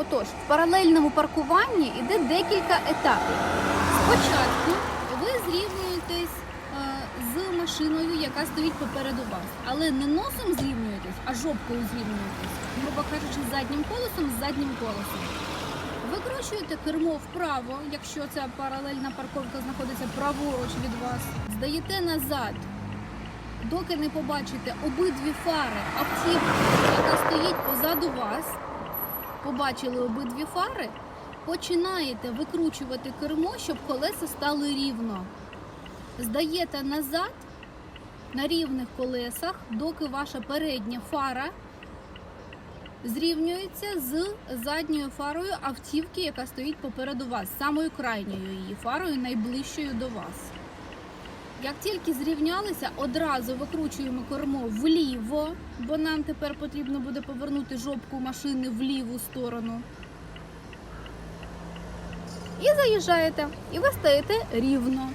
Отож, в паралельному паркуванні йде декілька етапів. Спочатку ви зрівнюєтесь е, з машиною, яка стоїть попереду вас, але не носом зрівнюєтесь, а жопкою зрівнюєтесь. Грубо кажучи, заднім колесом з заднім колесом. Викручуєте кермо вправо, якщо ця паралельна парковка знаходиться праворуч від вас. Здаєте назад, доки не побачите обидві фари автівки, яка стоїть позаду вас. Побачили обидві фари, починаєте викручувати кермо, щоб колеса стали рівно. Здаєте назад на рівних колесах, доки ваша передня фара зрівнюється з задньою фарою автівки, яка стоїть попереду вас, самою крайньою її фарою, найближчою до вас. Як тільки зрівнялися, одразу викручуємо кермо вліво, бо нам тепер потрібно буде повернути жопку машини в ліву сторону. І заїжджаєте, і ви стаєте рівно.